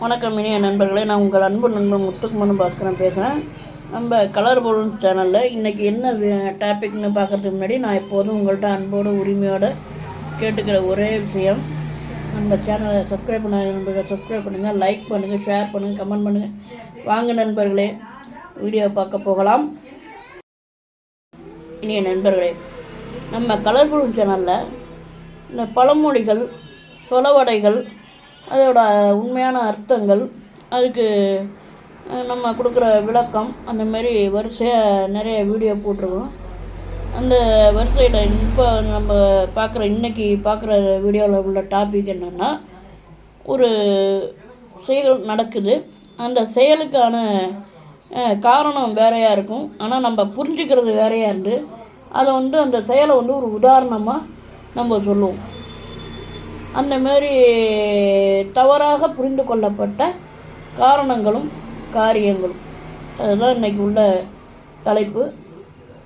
வணக்கம் இனிய நண்பர்களே நான் உங்கள் அன்பு நண்பன் முத்துக்குமன் பாஸ்கரன் பேசுகிறேன் நம்ம கலர் பொருள் சேனலில் இன்றைக்கி என்ன டாபிக்னு பார்க்குறதுக்கு முன்னாடி நான் எப்போதும் உங்கள்கிட்ட அன்போடு உரிமையோடு கேட்டுக்கிற ஒரே விஷயம் நம்ம சேனலை சப்ஸ்கிரைப் பண்ண நண்பர்கள் சப்ஸ்கிரைப் பண்ணுங்கள் லைக் பண்ணுங்கள் ஷேர் பண்ணுங்கள் கமெண்ட் பண்ணுங்கள் வாங்க நண்பர்களே வீடியோ பார்க்க போகலாம். இனிய நண்பர்களே நம்ம கலர் பொருள் சேனலில் இந்த பழமொழிகள் சொலவடைகள் அதோட உண்மையான அர்த்தங்கள் அதுக்கு நம்ம கொடுக்குற விளக்கம் அந்த மாதிரி வரிசையாக நிறைய வீடியோ போட்டிருக்கோம். அந்த வரிசையில் இப்போ நம்ம பார்க்குற இன்னைக்கு பார்க்குற வீடியோவில் உள்ள டாபிக் என்னென்னா ஒரு செயல் நடக்குது. அந்த செயலுக்கான காரணம் வேறையாக இருக்கும். ஆனால் நம்ம புரிஞ்சுக்கிறது வேறையாக இருந்து அதை வந்து அந்த செயலை வந்து ஒரு உதாரணமாக நம்ம சொல்லுவோம். அந்த மாதிரி தவறாக புரிந்து கொள்ளப்பட்ட காரணங்களும் காரியங்களும். அதுதான் இன்னைக்கு உள்ள தலைப்பு.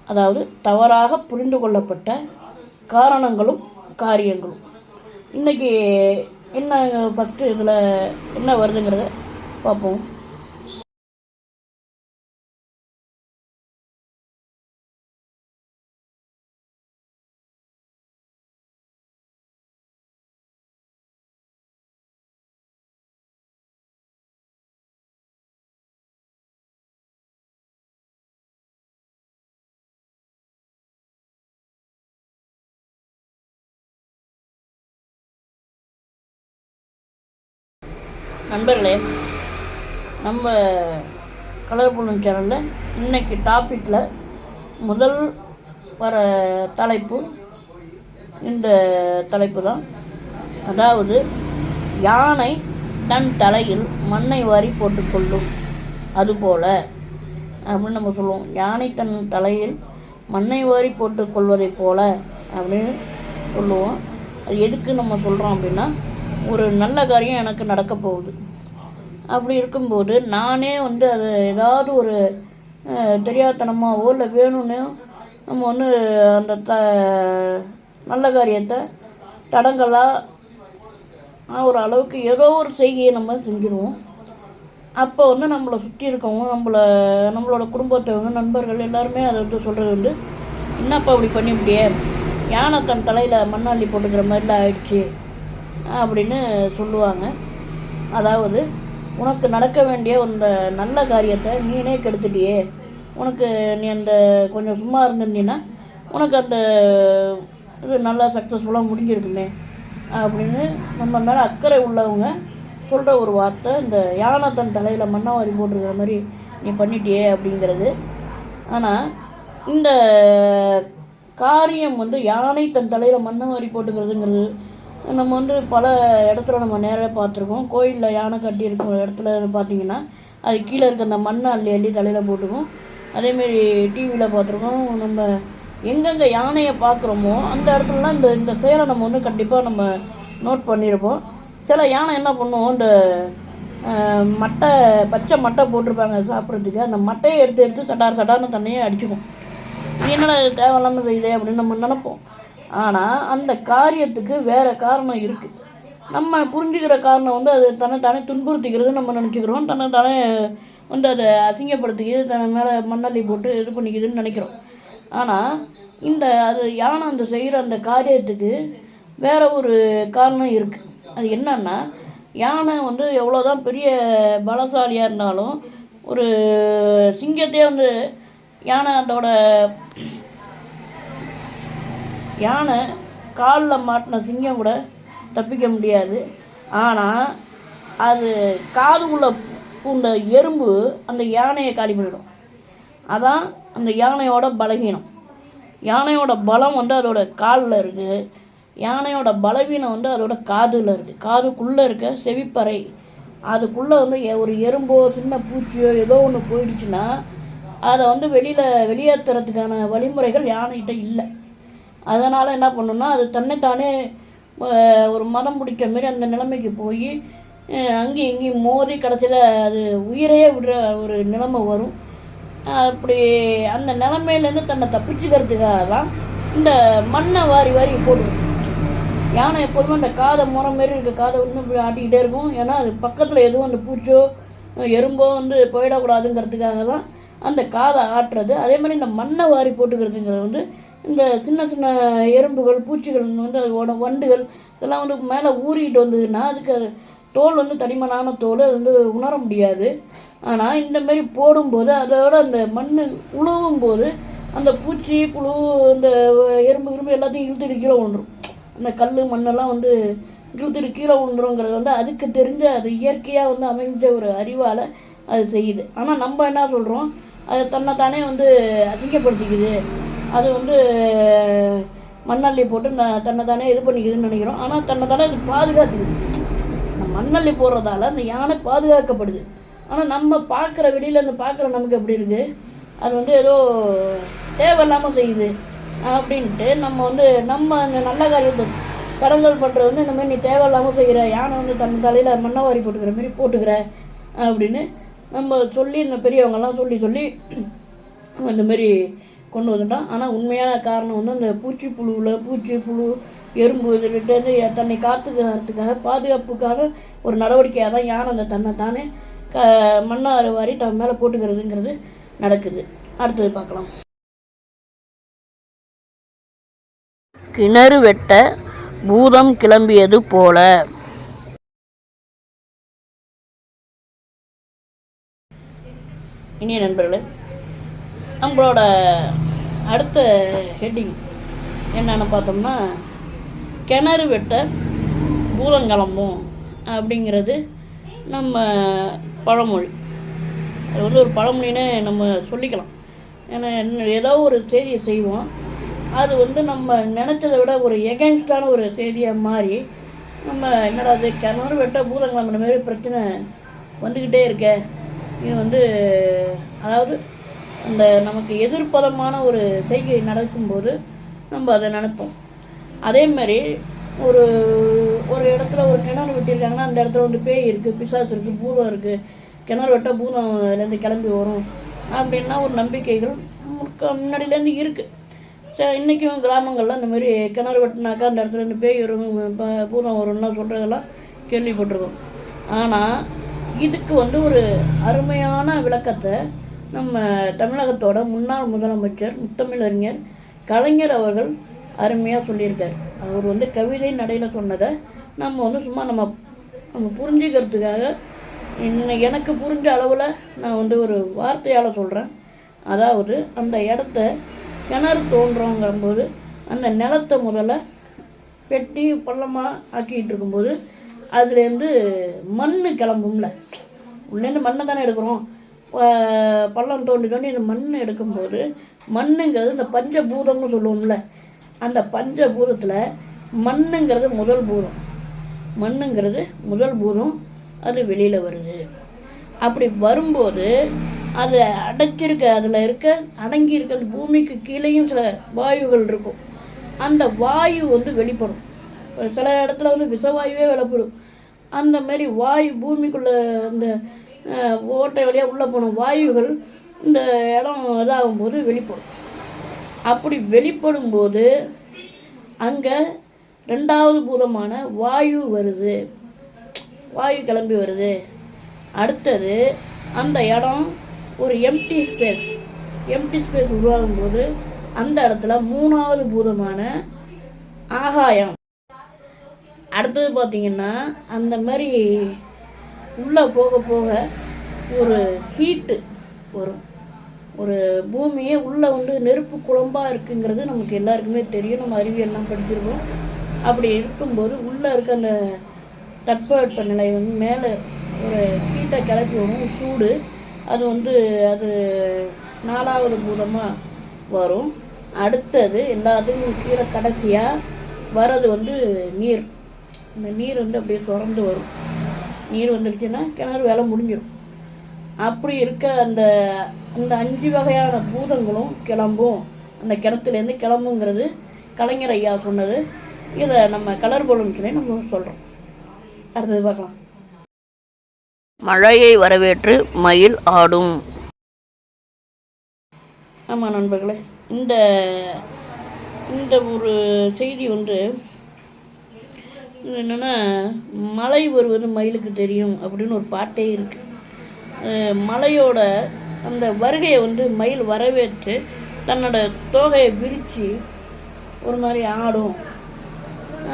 அதாவது தவறாக புரிந்து கொள்ளப்பட்ட காரணங்களும் காரியங்களும். இன்னைக்கு என்ன ஃபஸ்ட்டு இதில் என்ன வருதுங்கிறத பார்ப்போம். நண்பர்களே நம்ம கலர் பொண்ணு சேனலில் இன்னைக்கு டாப்பிக்கில் முதல் வர தலைப்பு இந்த தலைப்பு தான். அதாவது யானை தன் தலையில் மண்ணை வாரி போட்டுக்கொள்ளும். அதுபோல் அப்படின்னு நம்ம சொல்லுவோம். யானை தன் தலையில் மண்ணை வாரி போட்டுக்கொள்வதைப் போல அப்படின்னு சொல்லுவோம். அது எதுக்கு நம்ம சொல்கிறோம் அப்படின்னா ஒரு நல்ல காரியம் எனக்கு நடக்க போகுது. அப்படி இருக்கும்போது நானே வந்து அது ஏதாவது ஒரு தெரியாதனமாவோ இல்லை வேணும்னு நம்ம வந்து அந்த த நல்ல காரியத்தை தடங்கலாக ஒரு அளவுக்கு ஏதோ ஒரு செய்கையை நம்ம செஞ்சுருவோம். அப்போ வந்து நம்மளை சுற்றி இருக்கவங்க நம்மளை நம்மளோட குடும்பத்தவங்க நண்பர்கள் எல்லாருமே அதை வந்து சொல்கிறது வந்து என்னப்பா இப்படி பண்ணிவிட்டியே யானை தன் தலையில் மண்ணாள்ளி போட்டுக்கிற மாதிரிலாம் ஆயிடுச்சு. அப்படின்னு சொல்லுவாங்க. அதாவது உனக்கு நடக்க வேண்டிய அந்த நல்ல காரியத்தை நீனே கெடுத்துட்டியே. உனக்கு நீ அந்த கொஞ்சம் சும்மா இருந்திருந்தீன்னா உனக்கு அந்த இது நல்லா சக்ஸஸ்ஃபுல்லாக முடிஞ்சிருக்குமே. அப்படின்னு நம்ம மேலே அக்கறை உள்ளவங்க சொல்கிற ஒரு வார்த்தை இந்த யானை தன் தலையில் மண்ணாவாரி போட்டிருக்கிற மாதிரி நீ பண்ணிட்டியே அப்படிங்கிறது. ஆனால் இந்த காரியம் வந்து யானை தன் தலையில் மண்ணை வாரி போட்டுக்கிறதுங்கிறது நம்ம வந்து பல இடத்துல நம்ம நேராக பார்த்துருக்கோம். கோயிலில் யானை கட்டி இருக்கிற இடத்துல பார்த்தீங்கன்னா அது கீழே இருக்க அந்த மண்ணை அள்ளி அள்ளி தலையில் போட்டுக்கும். அதேமாரி டிவியில் பார்த்துருக்கோம். நம்ம எங்கெங்கே யானையை பார்க்குறோமோ அந்த இடத்துலலாம் இந்த இந்த செயலை நம்ம வந்து கண்டிப்பாக நம்ம நோட் பண்ணியிருப்போம். சில யானை என்ன பண்ணுவோம் இந்த மட்டை பச்சை மட்டை போட்டிருப்பாங்க சாப்பிட்றதுக்கு. அந்த மட்டையை எடுத்து எடுத்து சட்டார் சட்டார்னு தண்ணியை அடிச்சுக்கும். என்னடா தேவையில்லாமல் செய்யுதே அப்படின்னு நம்ம நினைப்போம். ஆனால் அந்த காரியத்துக்கு வேறு காரணம் இருக்குது நம்ம புரிஞ்சுக்கிற காரணம் வந்து அது தன்னை தானே துன்புறுத்திக்கிறது நம்ம நினச்சிக்கிறோம். தன்னை தானே வந்து அதை அசிங்கப்படுத்திக்கிது தன் மேலே மண்ணள்ளி போட்டு இது பண்ணிக்கிதுன்னு நினைக்கிறோம். ஆனால் இந்த அது யானை அந்த செய்கிற அந்த காரியத்துக்கு வேற ஒரு காரணம் இருக்குது அது என்னன்னா யானை வந்து எவ்வளோதான் பெரிய பலசாலியாக இருந்தாலும் ஒரு சிங்கத்தையே வந்து யானை அதோட யானை காலில் மாட்டின சிங்கம் கூட தப்பிக்க முடியாது. ஆனால் அது காதுக்குள்ளே பூண்ட எறும்பு அந்த யானையை காலி பண்ணிடும். அதான் அந்த யானையோட பலகீனம். யானையோட பலம் வந்து அதோட காலில் இருக்குது யானையோட பலவீனம் வந்து அதோட காதில் இருக்குது காதுக்குள்ளே இருக்க செவிப்பறை. அதுக்குள்ளே வந்து எ- ஒரு எறும்போ சின்ன பூச்சியோ ஏதோ ஒன்று போயிடுச்சுன்னா அதை வந்து வெளியில் வெளியேற்றுறதுக்கான வழிமுறைகள் யானைகிட்ட இல்லை. அதனால் என்ன பண்ணுன்னா அது தன்னைத்தானே ஒரு மதம் பிடிச்ச மாரி அந்த நிலைமைக்கு போய் அங்கேயும் இங்கேயும் மோதி கடைசியில் அது உயிரையே விடுற ஒரு நிலைமை வரும். அப்படி அந்த நிலமையிலேருந்து தன்னை தப்பிச்சுக்கிறதுக்காக தான் இந்த மண்ணை வாரி வாரி போடுவோம் யானை எப்போதுமே அந்த காதை முறை மாரி இருக்க காதை இன்னும் ஆட்டிக்கிட்டே இருக்கும். ஏன்னா அது பக்கத்தில் எதுவும் அந்த பூச்சோ எறும்போ வந்து போயிடக்கூடாதுங்கிறதுக்காக தான் அந்த காதை ஆட்டுறது. அதே மாதிரி இந்த மண்ணை வாரி போட்டுக்கிறதுங்கிறது வந்து இந்த சின்ன சின்ன எறும்புகள் பூச்சிகள் வந்து அதோட வண்டுகள் இதெல்லாம் வந்து மேலே ஊறிட்டு வந்ததுன்னா அதுக்கு தோல் வந்து தடிமனான தோல் அது வந்து உணர முடியாது. ஆனால் இந்தமாரி போடும்போது அதோட அந்த மண் உழுவும் போது அந்த பூச்சி புழு இந்த எறும்பு கிரும்பு எல்லாத்தையும் இழுத்துட்டு கீழே விழுந்துரும். அந்த கல் மண்ணெல்லாம் வந்து இழுத்துட்டு கீழே விழுந்துருங்கிறது வந்து அதுக்கு தெரிஞ்ச அது இயற்கையாக வந்து அமைஞ்ச ஒரு அறிவால் அது செய்யுது. ஆனால் நம்ம என்ன சொல்கிறோம் அது தன்னைத்தானே வந்து அசிங்கப்படுத்திக்குது. அது வந்து மண்ணள்ளி போட்டு தன்னை தானே இது பண்ணிக்கிதுன்னு நினைக்கிறோம். ஆனால் தன்னை தானே அது பாதுகாத்துக்குது மண்ணள்ளி போடுறதால அந்த யானை பாதுகாக்கப்படுது. ஆனால் நம்ம பார்க்குற வெளியில் இருந்து பார்க்குற நமக்கு எப்படி இருக்குது அது வந்து ஏதோ தேவையில்லாமல் செய்யுது. அப்படின்ட்டு நம்ம வந்து நம்ம அந்த நல்ல காரியத்தை தடங்கல் பண்ணுறது வந்து இந்தமாதிரி நீ தேவையில்லாமல் செய்கிற யானை வந்து தன் தலையில் மண்ணை வாரி போட்டுக்கிற மாதிரி போட்டுக்கிற அப்படின்னு நம்ம சொல்லி இந்த பெரியவங்கெல்லாம் சொல்லி சொல்லி இந்தமாரி கொண்டு வந்துட்டோம் ஆனால் உண்மையான காரணம் வந்து அந்த பூச்சி புழுவில் பூச்சி புழு எறும்பு இதுகிட்டேருந்து தன்னை காத்துக்கிறதுக்காக பாதுகாப்புக்கான ஒரு நடவடிக்கையாக தான் யானை அந்த தன்னை தானே க மண்ணாறு வாரி தன் மேலே போட்டுக்கிறதுங்கிறது நடக்குது. அடுத்தது பார்க்கலாம். கிணறு வெட்ட பூதம் கிளம்பியது போல. இனிய நண்பர்களே நம்மளோட அடுத்த ஹெட்டிங் என்னென்னு பார்த்தோம்னா கிணறு வெட்ட பூலங்கிளம்பும் அப்படிங்கிறது நம்ம பழமொழி. அது வந்து ஒரு பழமொழின்னு நம்ம சொல்லிக்கலாம். ஏன்னா என்ன- ஏதோ ஒரு செய்தியை செய்வோம். அது வந்து நம்ம நினச்சதை விட ஒரு எகென்ஸ்டான ஒரு செய்தியாக மாறி நம்ம என்னடா அது கிணறு வெட்ட பூதம் மாதிரி பிரச்சனை வந்துக்கிட்டே இருக்க. இது வந்து அதாவது அந்த நமக்கு எதிர்ப்பதமான ஒரு செய்கை நடக்கும்போது நம்ம அதை நினைப்போம். அதே மாதிரி ஒரு ஒரு இடத்துல ஒரு கிணறு வெட்டியிருக்காங்கன்னா அந்த இடத்துல வந்து பேய் இருக்குது பிசாசு இருக்குது பூதம் இருக்குது கிணறு வெட்ட பூதம் அதுலேருந்து கிளம்பி வரும். அப்படின்னா ஒரு நம்பிக்கைகள் முன்னாடியிலேருந்து இருக்குது சரி இன்றைக்கும் கிராமங்களில் இந்த மாதிரி கிணறு வெட்டினாக்கா அந்த இடத்துல இருந்து பேய் வரும் ப- பூதம் வரும்னா சொல்கிறதெல்லாம் கேள்விப்பட்டிருக்கோம். ஆனால் இதுக்கு வந்து ஒரு அருமையான விளக்கத்தை நம்ம தமிழகத்தோட முன்னாள் முதலமைச்சர் முத்தமிழறிஞர் கலைஞர் அவர்கள் அருமையாக சொல்லியிருக்கார். அவர் வந்து கவிதை நடையில் சொன்னதை நம்ம வந்து சும்மா நம்ம நம்ம புரிஞ்சுக்கிறதுக்காக இன்னும் எனக்கு புரிஞ்ச அளவில் நான் வந்து ஒரு வார்த்தையால் சொல்கிறேன் அதாவது அந்த இடத்த கிணறு தோன்றோங்கிறம்போது அந்த நிலத்தை முதல்ல வெட்டி பள்ளமாக ஆக்கிட்டு இருக்கும்போது அதுலேருந்து மண் கிளம்பும்ல. உள்ளேருந்து மண்ணை தானே எடுக்கிறோம். பள்ளம் தோண்டி தோண்டி இந்த மண் எடுக்கும்போது மண்ணுங்கிறது இந்த பஞ்சபூதம்னு சொல்லுவோம்ல அந்த பஞ்சபூதத்தில் மண்ணுங்கிறது முதல் பூதம். மண்ணுங்கிறது முதல் பூதம் அது வெளியில் வருது. அப்படி வரும்போது அது அடைச்சிருக்க அதில் இருக்க அடங்கி இருக்க அந்த பூமிக்கு கீழேயும் சில வாயுகள் இருக்கும். அந்த வாயு வந்து வெளிப்படும். சில இடத்துல வந்து விஷவாயுவே வெளிப்படும் அந்த மாதிரி வாயு பூமிக்குள்ளே அந்த ஓட்டை வழியாக உள்ளே போன வாயுகள் இந்த இடம் இதாகும்போது வெளிப்படும். அப்படி வெளிப்படும் போது அங்கே ரெண்டாவது பூதமான வாயு வருது. வாயு கிளம்பி வருது. அடுத்தது அந்த இடம் ஒரு எம்டி ஸ்பேஸ் எம்டி ஸ்பேஸ் உருவாகும் போது அந்த இடத்துல மூணாவது பூதமான ஆகாயம். அடுத்தது பார்த்தீங்கன்னா அந்த மாதிரி உள்ளே போக போக ஒரு ஹீட்டு வரும். ஒரு பூமியே உள்ளே வந்து நெருப்பு குழம்பாக இருக்குங்கிறது நமக்கு எல்லாருக்குமே தெரியும். நம்ம அறிவியல்லாம் படிச்சிருக்கோம். அப்படி இருக்கும்போது உள்ளே இருக்க அந்த தட்பவெட்ப நிலை வந்து மேலே ஒரு ஹீட்டை கிளப்பி வரும். சூடு. அது வந்து அது நாலாவது பூதமாக வரும். அடுத்தது எல்லாத்துக்கும் கீழே கடைசியாக வர்றது வந்து நீர். இந்த நீர் வந்து அப்படியே சுரந்து வரும். நீர் வந்துடுச்சுன்னா கிணறு வேலை முடிஞ்சிடும் அப்படி இருக்க அந்த அந்த அஞ்சு வகையான பூதங்களும் கிளம்பும். அந்த கிணத்துலேருந்து கிளம்புங்கிறது கலைஞர் ஐயா சொன்னது. இதை நம்ம கலர் சொல்லி நம்ம சொல்கிறோம் அடுத்தது பார்க்கலாம். மழையை வரவேற்று மயில் ஆடும். ஆமாம் நண்பர்களே இந்த இந்த ஒரு செய்தி வந்து என்னென்னா மலை வருவது மயிலுக்கு தெரியும் அப்படின்னு ஒரு பாட்டே இருக்குது மலையோட அந்த வருகையை வந்து மயில் வரவேற்று தன்னோட தோகையை விரித்து ஒரு மாதிரி ஆடும்.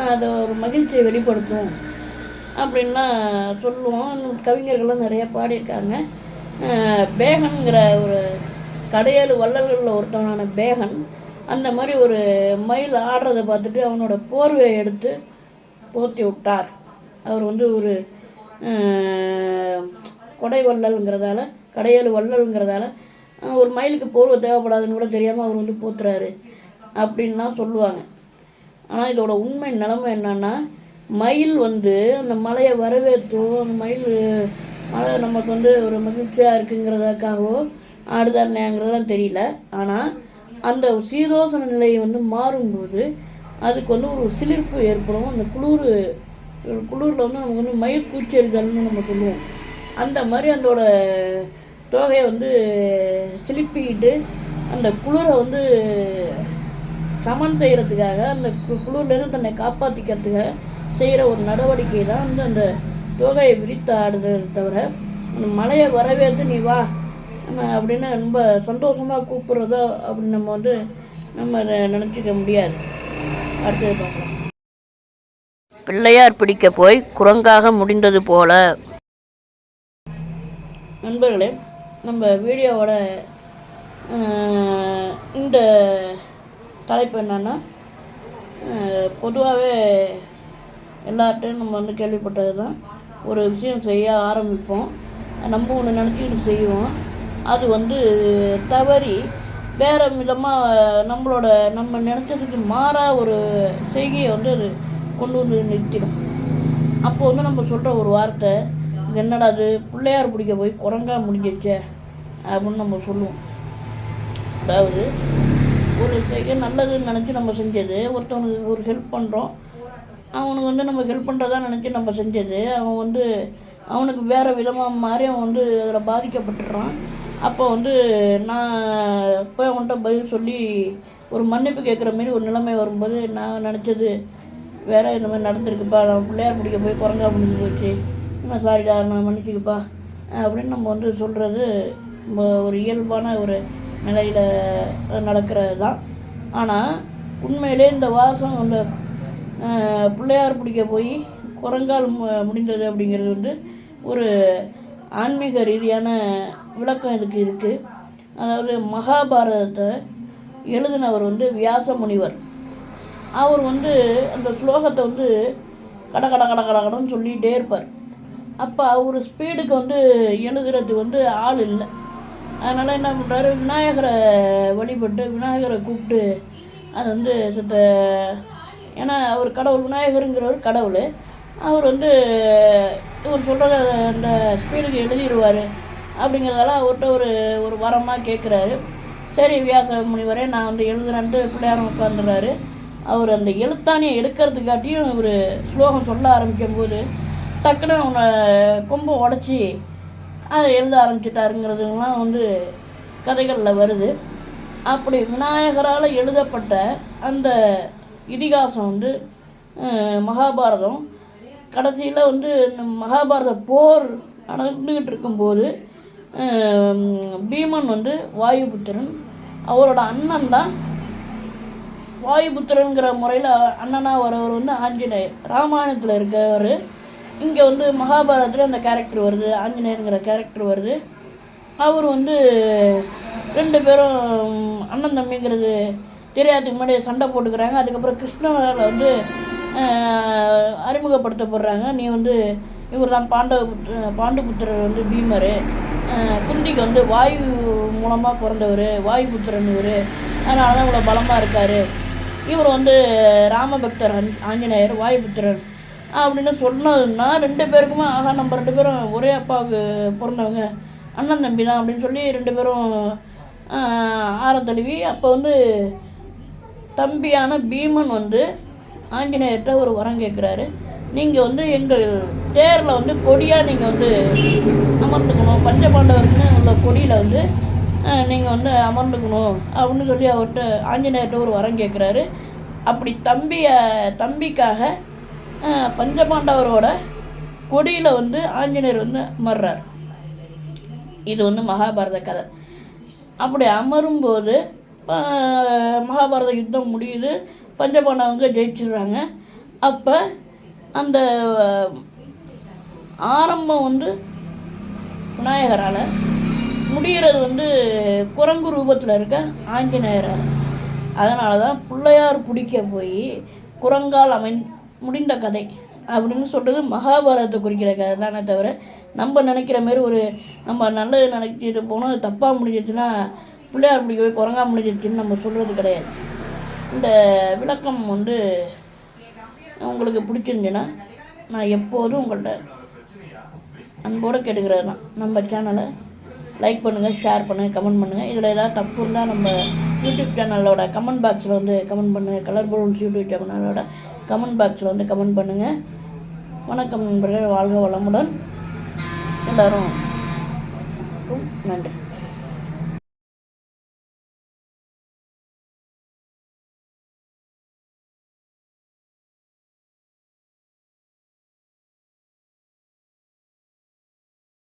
அதை ஒரு மகிழ்ச்சியை வெளிப்படுத்தும் அப்படின்லாம் சொல்லுவோம். கவிஞர்கள்லாம் நிறையா பாடியிருக்காங்க. அஹ் பேகன்கிற ஒரு கடையேழு வள்ளல்களில் ஒருத்தவனான பேகன் அந்த மாதிரி ஒரு மயில் ஆடுறதை பார்த்துட்டு அவனோட போர்வையை எடுத்து போத்தி விட்டார். அவர் வந்து ஒரு கொடை வள்ளல்ங்கிறதால கடையல் வள்ளல்ங்கிறதால ஒரு மயிலுக்கு போர்வை தேவைப்படாதுன்னு கூட தெரியாமல் அவர் வந்து போத்துறாரு அப்படின்லாம் சொல்லுவாங்க. ஆனால் இதோட உண்மை நிலைமை என்னன்னா மயில் வந்து அந்த மலையை வரவேற்றும் அந்த மயில் மழை நமக்கு வந்து ஒரு மகிழ்ச்சியாக இருக்குங்கிறதுக்காகவோ ஆடுதான் இல்லையாங்கிறதெல்லாம் தெரியல. ஆனால் அந்த சீதோசன நிலையை வந்து மாறும்போது அதுக்கு வந்து ஒரு சிலிர்ப்பு ஏற்படும். அந்த குளிர் குளிரில் வந்து நமக்கு வந்து மயிர் கூச்செறிதல்னு நம்ம சொல்லுவோம். அந்த மாதிரி அதோட தோகையை வந்து சிலிப்பிக்கிட்டு அந்த குளிரை வந்து சமன் செய்கிறதுக்காக அந்த கு- குளிர்லேருந்து தன்னை காப்பாற்றிக்கிறதுக்காக செய்கிற ஒரு நடவடிக்கை தான் வந்து அந்த தோகையை விரித்து ஆடுறதை தவிர அந்த மலையை வரவேற்று நீ வா அப்படின்னு ரொம்ப சந்தோஷமாக கூப்பிட்றதோ அப்படின்னு நம்ம வந்து நம்ம நினச்சிக்க முடியாது. அடுத்தது பார்க்கலாம். பிள்ளையார் பிடிக்க போய் குரங்காக முடிந்தது போல. நண்பர்களே நம்ம வீடியோவோட இந்த தலைப்பு என்னன்னா பொதுவாகவே எல்லார்ட்டையும் நம்ம வந்து கேள்விப்பட்டது தான் ஒரு விஷயம் செய்ய ஆரம்பிப்போம். நம்ம ஒன்று நினச்சிக்கிட்டு செய்வோம். அது வந்து தவறி வேறு விதமாக நம்மளோட நம்ம நினச்சதுக்கு மாறாக ஒரு செய்கையை வந்து அது கொண்டு வந்து நிறுத்திடும். அப்போ வந்து நம்ம சொல்கிற ஒரு வார்த்தை இது என்னடா அது பிள்ளையார் பிடிக்க போய் குரங்கா முடிஞ்சிச்சே அப்படின்னு நம்ம சொல்லுவோம். அதாவது ஒரு செய்ய நல்லதுன்னு நினச்சி நம்ம செஞ்சது ஒருத்தவனுக்கு ஒரு ஹெல்ப் பண்ணுறோம் அவனுக்கு வந்து நம்ம ஹெல்ப் பண்ணுறதா நினச்சி நம்ம செஞ்சது. அவன் வந்து அவனுக்கு வேறு விதமாக மாறி அவன் வந்து அதில் பாதிக்கப்பட்டுடுறான் அப்போ வந்து நான் போய் அவன்கிட்ட பதில் சொல்லி ஒரு மன்னிப்பு கேட்குற மாரி ஒரு நிலைமை வரும்போது நான் நினச்சது வேற இந்த மாதிரி நடந்திருக்குப்பா நான் பிள்ளையார் பிடிக்க போய் குரங்கா முடிஞ்சு போச்சு. நான் சாரிடா நான் மன்னிச்சுக்குப்பா. அப்படின்னு நம்ம வந்து சொல்கிறது ஒரு இயல்பான ஒரு நிலையில் நடக்கிறது தான் ஆனால் உண்மையிலே இந்த வாசம் அந்த பிள்ளையார் பிடிக்க போய் குரங்கால் முடிந்தது அப்படிங்கிறது வந்து ஒரு ஆன்மீக ரீதியான விளக்கம் இதுக்கு இருக்குது அதாவது மகாபாரதத்தை எழுதினவர் வந்து வியாச முனிவர் அவர் வந்து அந்த ஸ்லோகத்தை வந்து கட கட கட கட கடன்னு சொல்லிகிட்டே இருப்பார். அப்போ அவர் ஸ்பீடுக்கு வந்து எழுதுறது வந்து ஆள் இல்லை. அதனால் என்ன பண்ணுறாரு விநாயகரை வழிபட்டு விநாயகரை கூப்பிட்டு அது வந்து சித்த ஏன்னா அவர் கடவுள் விநாயகருங்கிறவர் கடவுள். அவர் வந்து இவர் சொல்கிறத அந்த ஸ்பீடுக்கு எழுதிடுவார் அப்படிங்கிறதெல்லாம் அவர்கிட்ட ஒரு ஒரு வரமாக கேட்குறாரு சரி வியாச முனிவரே நான் வந்து எழுதுறேன்ட்டு பிள்ளையாரம் உட்காந்துறாரு அவர் அந்த எழுத்தாணியை எடுக்கிறதுக்காட்டியும் ஒரு ஸ்லோகம் சொல்ல ஆரம்பிக்கும் போது டக்குன்னு அவனை கொம்பை உடச்சி அதை எழுத ஆரம்பிச்சிட்டாருங்கிறதுலாம் வந்து கதைகளில் வருது. அப்படி விநாயகரால் எழுதப்பட்ட அந்த இதிகாசம் வந்து மகாபாரதம். கடைசியில் வந்து இந்த மகாபாரத போர் நடந்துக்கிட்டு இருக்கும்போது பீமன் வந்து வாயுபுத்திரன் அவரோட அண்ணன் தான் வாயுபுத்திரங்கிற முறையில் அண்ணனாக வரவர் வந்து ஆஞ்சநேயர். ராமாயணத்தில் இருக்கவர். இங்கே வந்து மகாபாரதத்தில் அந்த கேரக்டர் வருது ஆஞ்சநேயருங்கிற கேரக்டர் வருது. அவர் வந்து ரெண்டு பேரும் அண்ணன் தம்பிங்கிறது தெரியாததுக்கு முன்னாடி சண்டை போட்டுக்கிறாங்க. அதுக்கப்புறம் கிருஷ்ணனால் வந்து அறிமுகப்படுத்தப்படுறாங்க. நீ வந்து இவர் தான் பாண்டவ பாண்டுபுத்திரர் வந்து பீமர். குந்திக்கு வந்து வாயு மூலமாக பிறந்தவர் வாயுபுத்திரன் இவர். அதனால தான் இவ்வளோ பலமாக இருக்கார். இவர் வந்து ராமபக்தர் ஆஞ்- ஆஞ்சநேயர் வாயுபுத்திரன் அப்படின்னு சொன்னதுன்னா ரெண்டு பேருக்குமே ஆகா நம்ம ரெண்டு பேரும் ஒரே அப்பாவுக்கு பிறந்தவங்க அண்ணன் தம்பி தான் அப்படின்னு சொல்லி ரெண்டு பேரும் ஆற தழுவி அப்போ வந்து தம்பியான பீமன் வந்து ஆஞ்சநேயர்கிட்ட ஒரு வரம் கேட்குறாரு நீங்கள் வந்து எங்கள் தேரில் வந்து கொடியாக நீங்கள் வந்து அமர்ந்துக்கணும். பஞ்சபாண்டவர்னு உள்ள கொடியில் வந்து நீங்கள் வந்து அமர்ந்துக்கணும் அப்படின்னு சொல்லி அவர்கிட்ட ஆஞ்சநேயர்கிட்ட ஒரு வரம் கேட்குறாரு அப்படி தம்பியை தம்பிக்காக பஞ்சபாண்டவரோட கொடியில் வந்து ஆஞ்சநேயர் வந்து அமர்றார். இது வந்து மகாபாரத கதை. அப்படி அமரும்போது மகாபாரத யுத்தம் முடியுது. பஞ்சபாண்டவங்க ஜெயிச்சிடுறாங்க. அப்போ அந்த ஆரம்பம் வந்து விநாயகரால். முடிகிறது வந்து குரங்கு ரூபத்தில் இருக்க ஆஞ்சநேயரால். அதனால தான் பிள்ளையார் பிடிக்க போய் குரங்கால் அமை முடிந்த கதை அப்படின்னு சொல்கிறது மகாபாரதத்தை குறிக்கிற கதை தானே தவிர நம்ம நினைக்கிற மாரி ஒரு நம்ம நல்லது நினைச்சிட்டு போனோம் தப்பாக முடிஞ்சிச்சுன்னா பிள்ளையார் பிடிக்க போய் குரங்கா முடிஞ்சிச்சுன்னு நம்ம சொல்கிறது கிடையாது. இந்த விளக்கம் வந்து உங்களுக்கு பிடிச்சிருந்துச்சுன்னா நான் எப்போதும் உங்கள்கிட்ட அன்போடு கேட்டுக்கிறது தான். நம்ம சேனலை லைக் பண்ணுங்கள் ஷேர் பண்ணுங்கள் கமெண்ட் பண்ணுங்கள் இதில் ஏதாவது தப்பு இருந்தால் நம்ம யூடியூப் சேனலோட கமெண்ட் பாக்ஸில் வந்து கமெண்ட் பண்ணுங்கள் கலர் பலூன்ஸ் யூடியூப் சேனலோட கமெண்ட் பாக்ஸில் வந்து கமெண்ட் பண்ணுங்கள் வணக்கம் நண்பர்கள் வாழ்க வளமுடன். எல்லோரும் நன்றி.